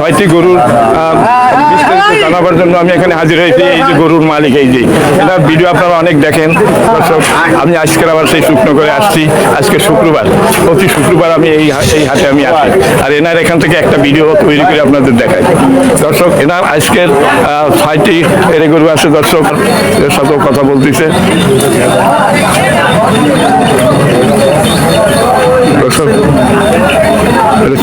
ছয়টি গরুর বিস্তারিত জানাবার জন্য আমি এখানে হাজির হয়েছি। এই যে গরুর মালিক এই যে। এটা ভিডিও আপনারা অনেক দেখেন। দর্শক আমি আজকের আবার সেই শুকনো করে আসছি। আজকে শুক্রবার প্রতি শুক্রবার আমি এই এই হাটে আমি আসি। আর এনার এখান থেকে একটা ভিডিও তৈরি করে আপনাদের দেখাই। দর্শক এনার আজকের ছয়টি এরে গরু আছে। দর্শক এর সাথেও কথা বলতেছে।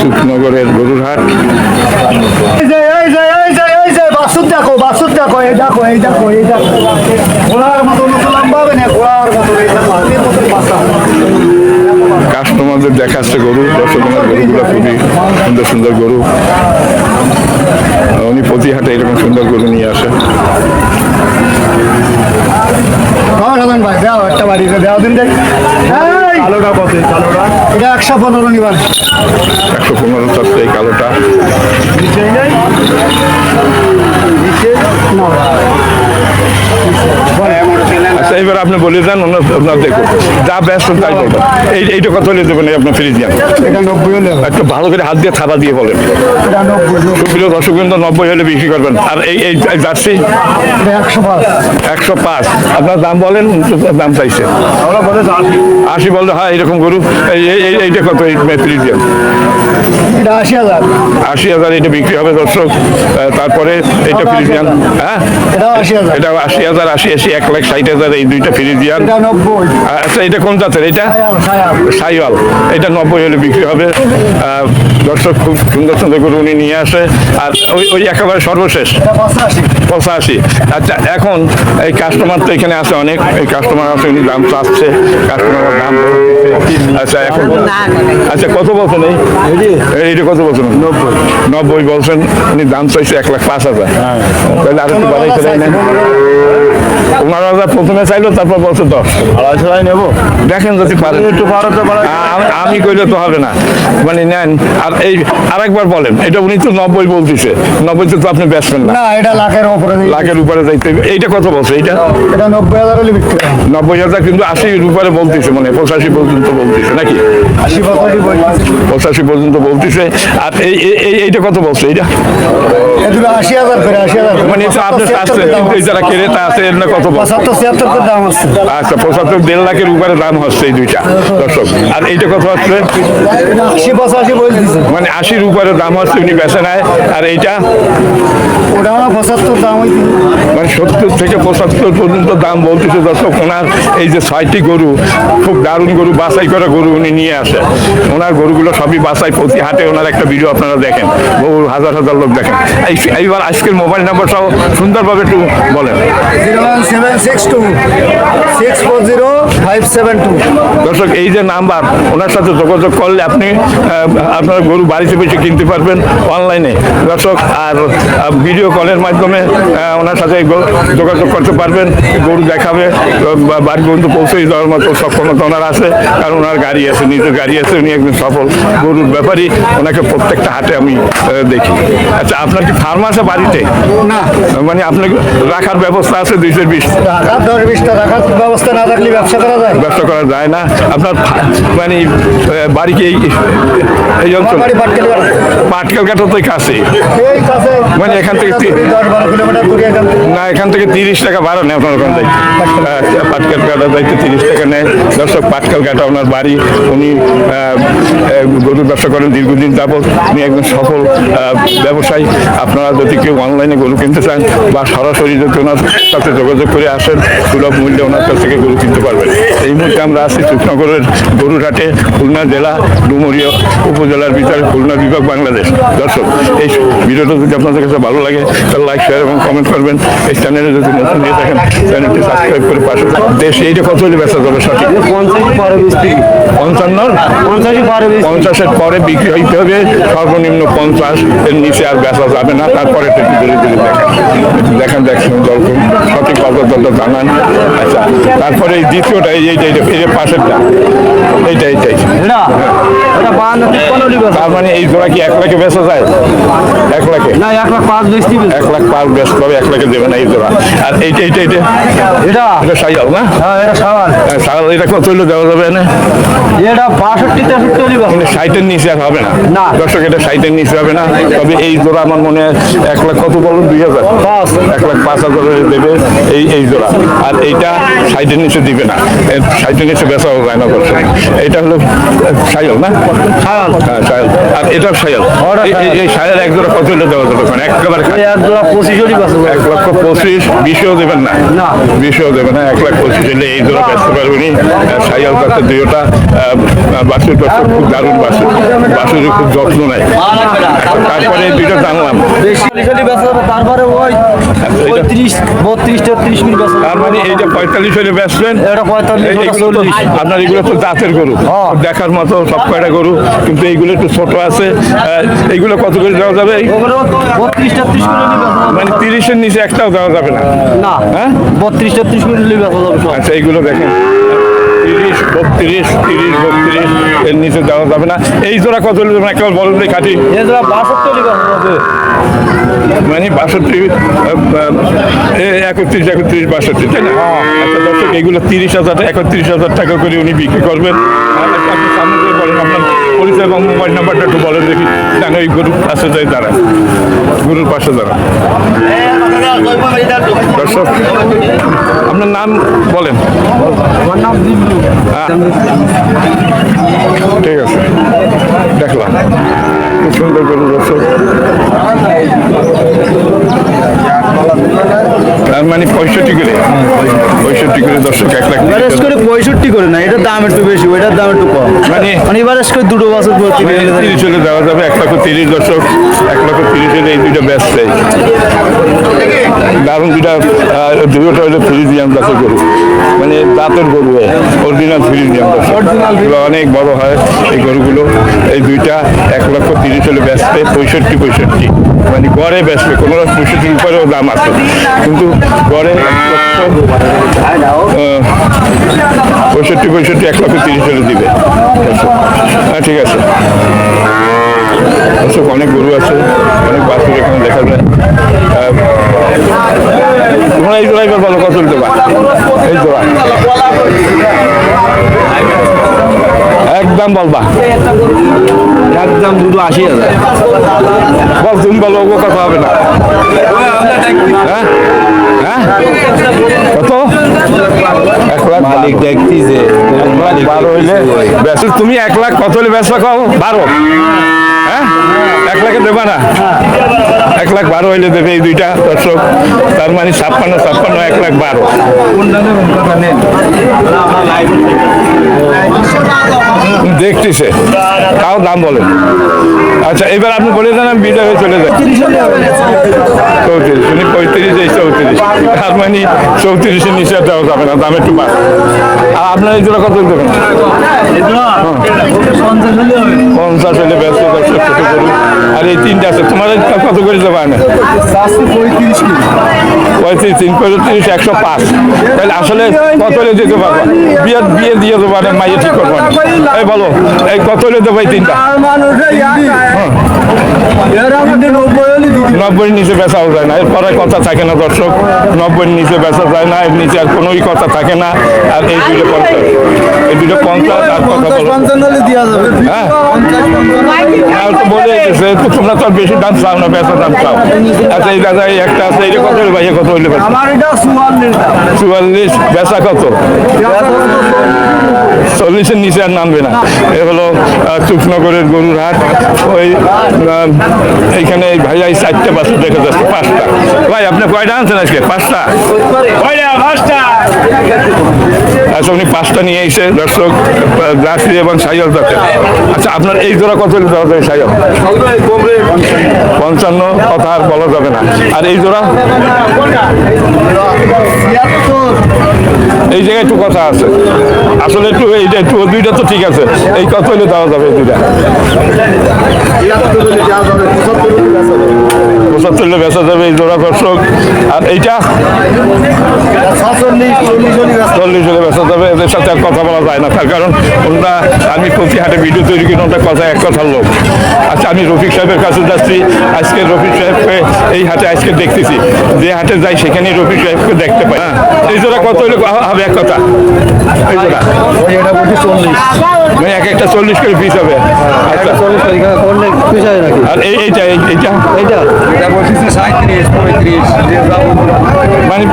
সুখনগরের গরুর হাট এই যে এই যে এই যে এই যে বাসুদ দেখো বাসুদ দেখো এই দেখো এই দেখো এই দেখো। ঘোড়ার মতো মতো লম্বা হবে না ঘোড়ার মতো কাস্টমারদের দেখাচ্ছে গরু দর্শক গরুগুলো খুবই সুন্দর সুন্দর গরু। উনি প্রতি হাটে এরকম সুন্দর গরু নিয়ে আমার সাধারণ ভাই দেও একটা বাড়িতে দেও দিন দেখ আলোটা কত? কালোটা? এটা একশো পনেরো নিবার। একশো পনেরো চারটে এই কালোটা। নিচে আচ্ছা এবার আপনি বলে দেন আপনার দেখুন। যা ব্যস্ত তাই বলবেন। এই এইটা হলে দেবেন আপনার ফ্রিজ এটা নব্বই একটু ভালো করে হাত দিয়ে থাবা দিয়ে বলেন। এটা। সুপ্রিয় দর্শক কিন্তু নব্বই হলে বিক্রি করবেন। আর এই এই জার্সি? একশো পাঁচ। একশো পাঁচ। আপনার দাম বলেন দাম চাইছে। আশি বললে হ্যাঁ এরকম গরু। এই এই- এই- এইটা কত? ফ্রিজ দেন আশি হাজার। আশি হাজার এটা বিক্রি হবে দর্শক। তারপরে এটা ফ্রিজিয়ান। হ্যাঁ? এটাও আশি হাজার। এটা আশি হাজার আশি আশি এক লাখ ষাট হাজার এই দুইটা ফ্রিজিয়ান এটা আচ্ছা এটা কোন জাতের এটা? সাইওয়াল এটা নব্বই হলে বিক্রি হবে। দর্শক খুব সুন্দর সুন্দর করে উনি নিয়ে আসে। আর ওই ওই একেবারে সর্বশেষ। পঁচাশি। আচ্ছা এখন এই কাস্টমার তো এখানে আছে অনেক। এই কাস্টমার আছে উনি দাম চাচ্ছে। কাস্টমার দাম আচ্ছা এখন আচ্ছা কত বলছেন এই? এইটা কত বলছেন? নব্বই। নব্বই বলছেন। উনি দাম চাইছে এক লাখ পাঁচ হাজার। তাহলে আর একটু বাড়াই করে নেন। পনেরো হাজার প্রথমে চাইলো তারপর বলছে দশ আড়াইশো টাকা নেব। দেখেন যদি পারেন। একটু পারে আ- আমি কইলে তো হবে না। মানে নেন আর এই আরেকবার বলেন এটা উনি তো নব্বই বলতেছে। নব্বই তো আপনি বেচবেন না। এটা লাখের দিই। লাখের উপরে যাইতে এইটা কত বলছে এইটা? এটা নব্বই হাজার হলে বিক্রি নব্বই হাজার কিন্তু আশির উপরে বলতেছে মানে পঁচাশি পর্যন্ত বলতেছে নাকি? পঁচাশি পর্যন্ত বলতেছে। আর এই এই- এই এইটা কত বলছে এইটা? আশি হাজার মানে আপনার যারা আছে। ক্রেতা আছে। এর না কত পঁচাত্তর ছিয়াত্তর দাম আছে। আচ্ছা পঁচাত্তর দেড় লাখের উপরে দাম হচ্ছে এই দুইটা। দর্শক আর এইটা কত হচ্ছে? আশি পঁচাশি বলতেছে মানে আশির উপরে দাম হচ্ছে উনি বেছে নেয়। আর এইটা? ওটা পঁচাত্তর দাম মানে সত্তর থেকে পঁচাত্তর পর্যন্ত দাম বলতেছে দর্শক ওনার এই যে ছয়টি গরু খুব দারুণ গরু বাছাই করা গরু উনি নিয়ে আসে। ওনার গরুগুলো সবই বাছাই প্রতি হাটে ওনার একটা ভিডিও আপনারা দেখেন। বহু হাজার হাজার লোক দেখেন। এই- এইবার আজকের মোবাইল নাম্বার সহ সুন্দরভাবে একটু বলেন। Zero one seven six two six four zero five seven two দর্শক এই যে নাম্বার ওনার সাথে যোগাযোগ করলে আপনি আপনার গরু বাড়িতে বসে কিনতে পারবেন অনলাইনে। দর্শক আর ভিডিও কলের মাধ্যমে ওনার সাথে যোগাযোগ করতে পারবেন গরু দেখাবে বাড়ি পর্যন্ত পৌঁছে দেওয়ার মতো সক্ষমতা ওনার আছে কারণ ওনার গাড়ি আছে নিজের গাড়ি আছে উনি একজন সফল গরুর ব্যাপারই ওনাকে প্রত্যেকটা হাটে আমি দেখি। আচ্ছা আপনার কি ফার্ম আছে বাড়িতে? না। মানে আপনার রাখার ব্যবস্থা আছে দুইশো বিশ। রাখার ব্যবস্থা না থাকলে ব্যবসা করা যায়? ব্যবসা করা যায় না। আপনার মানে বাড়ি কি এই অঞ্চল? বাড়ি পাটকেল পাটকেল কাটা তো কাছে। মানে এখান থেকে না এখান থেকে তিরিশ টাকা ভাড়া নেয় আপনার ওখান থেকে। পাটকেল কাটা যাইতে তিরিশ টাকা নেয়। দর্শক পাটকেল কাটা ওনার বাড়ি উনি গরুর ব্যবসা করেন দীর্ঘদিন যাবৎ। উনি একজন সফল ব্যবসায়ী। আপনারা যদি কেউ অনলাইনে গরু কিনতে চান বা সরাসরি যদি ওনার সাথে যোগাযোগ করে আসেন সুলভ মূল্যে ওনার কাছ থেকে গরু কিনতে পারবেন। এই মুহূর্তে আমরা আছি কৃষ্ণনগরের গরুরহাটে খুলনা জেলা ডুমুরিয়া উপজেলার ভিতরে খুলনা বিভাগ বাংলাদেশ। দর্শক এই ভিডিওটা যদি আপনাদের কাছে ভালো লাগে তাহলে লাইক শেয়ার এবং কমেন্ট করবেন। এই চ্যানেলে যদি নতুন দিয়ে থাকেন চ্যানেলটি সাবস্ক্রাইব করে পাশে দেশ এইটা কত হলে বেচা যাবে সঠিক? পঞ্চান্ন পঞ্চাশের পরে বিক্রি। হইতে হবে। সর্বনিম্ন পঞ্চাশ এর নিচে আর বেচা যাবে না। তারপরে ধীরে একটু দেখেন দেখেন দল সঠিক জানান। আচ্ছা তারপরে এই দ্বিতীয়টা এই এইটা এইটা এই যে পাশেরটা এইটা এইটাই লিবে তার মানে এই জোড়া কি এক লাখে বেচা যায়? এক লাখে? না এক লাখ পাঁচ এক লাখ পাঁচ তবে এক লাখে দেবে না এই জোড়া। আর এইটা এইটা এইটা? এটা? এটা সাইয়াল না? হ্যাঁ এটা হ্যাঁ, এটা কত হইলে দেওয়া যাবে না এটা বাষট্টি তেষট্টি ষাটের নিচে আর হবে না। না। দর্শক এটা ষাটের নিচে হবে না। তবে এই জোড়া আমার মনে হয় এক লাখ কত বলুন? দুই হাজার এক লাখ পাঁচ হাজার দেবে এই এই জোড়া। আর এইটা নিচে দিবে না। নিচে যায় না এটা হলো সাইল না? সায়াল হ্যাঁ আর এটাও এই- এক জোড়া কত হলে দেওয়া যাবে একেবারে এক জোড়া পঁচিশ এক লক্ষ পঁচিশ বিশেও দেবেন না। বিশেও দেবেন না এক লাখ পঁচিশ হলে এই জোড়া বেচতে পারবেনি সাইয়াল কাছে দুইটা। বাসুর কাছে খুব দারুণ বাসুর। বাসুরের খুব যত্ন নেয়। তারপরে এই দুইটা জানলাম। তারপরে ওই পঁয়ত্রিশ বত্রিশ তেত্রিশ মিনিট তার মানে পঁয়তাল্লিশ হলে বেচবেন এটা পঁয়তাল্লিশ চল্লিশ। আপনার এগুলো তো জাতের গরু। হ্যাঁ। দেখার মতো সব কয়টা গরু কিন্তু এইগুলো একটু ছোট আছে। এইগুলো কত করে দেওয়া যাবে? বত্রিশ তেত্রিশ। মানে তিরিশের নিচে একটাও দেওয়া যাবে না? না হ্যাঁ? বত্রিশ তেত্রিশ মিনিট। আচ্ছা এইগুলো দেখেন। বত্রিশ তিরিশ বত্রিশ এর নিচে দেওয়া যাবে না। এই জোড়া কত দেবেন একেবারে বলেন কাটি। এই। মানে বাষট্টি একত্রিশ একত্রিশ বাষট্টি তাই না? আচ্ছা দর্শক এগুলো তিরিশ হাজার একত্রিশ হাজার টাকা করে উনি বিক্রি করবেন। আপনি সামনে বলেন আপনার পরিচয় এবং মোবাইল নাম্বারটা একটু বলেন দেখি। কেন ওই গরুর পাশে যাই দাঁড়ায় গরুর পাশে দাঁড়ায় দর্শক আপনার নাম বলেন। দিব্যু ঠিক আছে। দেখলাম। খুব সুন্দর গরু দর্শক তার মানে পঁয়ষট্টি করে। পঁয়ষট্টি করে দর্শক এক লাখ করে পঁয়ষট্টি করে না এটার দাম একটু বেশি ওইটার দাম একটু কম। মানে? মানে করে দুটো বছর মানে তিরিশ হলে দেওয়া যাবে এক লক্ষ তিরিশ দর্শক এক লক্ষ তিরিশ হলে এই দুইটা ব্যস্ত দারুণ দুইটা আহ, দুটোটা হলো ফ্রিজিয়াম জাতের গরু মানে জাতের গরু অরিজিনাল ফ্রিজিয়াম এগুলো অনেক বড় হয় এই গরুগুলো। এই দুইটা এক লক্ষ তিরিশ হলে বেচবে পঁয়ষট্টি পঁয়ষট্টি। মানে গড়ে বেচবে কোনো পঁয়ষট্টির উপরেও দাম আছে। কিন্তু গড়ে পঁয়ষট্টি পঁয়ষট্টি এক লক্ষ তিরিশ হলে দিবে। হ্যাঁ ঠিক আছে। দর্শক অনেক গরু আছে অনেক বাছুর এখানে দেখা যায়। তোমরা এই জোড়া এবার কত পার এই জোড়া একদম বলবা। একদম দুটো আশি হাজার। বল তুমি বলো ওগো কথা হবে না। হ্যাঁ? হ্যাঁ? কত? এক লাখ মালিক দেখছি যে বারো হইলে তুমি এক লাখ কত হলে বেচা খাও বারো। হ্যাঁ এক লাখে দেবা না? এক লাখ বারো হইলে দেবে এই দুইটা দর্শক। তার মানে ছাপ্পান্ন ছাপ্পান্ন, এক লাখ বারো। দেখতেছে। তাও দাম বলেন। আচ্ছা এবার আপনি বলে দেন আমি বিদায় হয়ে চলে যাই। চৌত্রিশ উনি পঁয়ত্রিশ এই চৌত্রিশ। তার মানে চৌত্রিশের নিচে দেওয়া যাবে না দাম একটু বাড় আর আপনার এই জোড়া কত দেবেন পঞ্চাশ হলে ব্যস্ত দর্শক আর এই তিনটা আছে তোমার কত করে দেবো না পঁয়ত্রিশ পঁয়ত্রিশ তিন পঁয়ত্রিশ একশো পাঁচ। তাহলে আসলে কত হলে দিতে পারব? বিয়ে বিয়ে দিয়ে দেবো না মাইয়ে ঠিক করব না। এই বলো এই কত হলে দেবো এই তিনটা? নব্বই নিচে বেচাও যায় না এরপরে কথা থাকে না দর্শক। নব্বই নিচে বেচা যায় না এর নিচে আর কোনোই কথা থাকে না। আর এই দুটো পঞ্চাশ এই দুটো পঞ্চাশ আর কথা বলো। হ্যাঁ। তো বলে দিয়েছে তো তোমরা তো বেশি দাম চাও না বেচা দাম চাও। আচ্ছা এই দাদা একটা আছে এটা কত হলে ভাইয়া কত আমার চুয়াল্লিশ বেচা কত? চল্লিশের নিচে আর নামবে না। এ হলো আহ, চুকনগরের গরুর হাট। ওই এইখানে ভাইয়া চারটে দেখা যাচ্ছে পাঁচটা। ভাই আপনি কয়টা আনছেন আজকে? পাঁচটা? পাঁচটা। আচ্ছা উনি পাঁচটা নিয়ে এসে দর্শক জার্সি এবং সাইয়াল জাতের আচ্ছা আপনার এই জোড়া কত হলে দেওয়া যায় সাইয়াল? পঞ্চান্ন কথা আর বলা যাবে না। আর এই জোড়া? এই জায়গায় একটু কথা আছে। আসলে একটু এইটা একটু দুইটা তো ঠিক আছে। এই কথা হলে দেওয়া যাবে দুইটা পঁচাত্তর হলে বেচা যাবে এই জোড়া দর্শক আর এইটা চল্লিশ চল্লিশ এদের সাথে আর কথা বলা যায় না তার কারণ ওটা আমি প্রতি হাটে ভিডিও তৈরি করি ওটা কথা এক কথার লোক। আচ্ছা আমি রফিক সাহেবের কাছে যাচ্ছি আজকে রফিক সাহেবকে এই হাটে আজকে দেখতেছি। যে হাটে যাই সেখানেই রফিক সাহেবকে দেখতে পাই। হ্যাঁ এই জোড়া কত হলে হবে এক কথা। এই জোড়া। মানে এক একটা চল্লিশ করে পিস হবে। আচ্ছা। আর এইটা এইটা? এইটা? বলছি সাঁত্রিশ পঁয়ত্রিশ মানে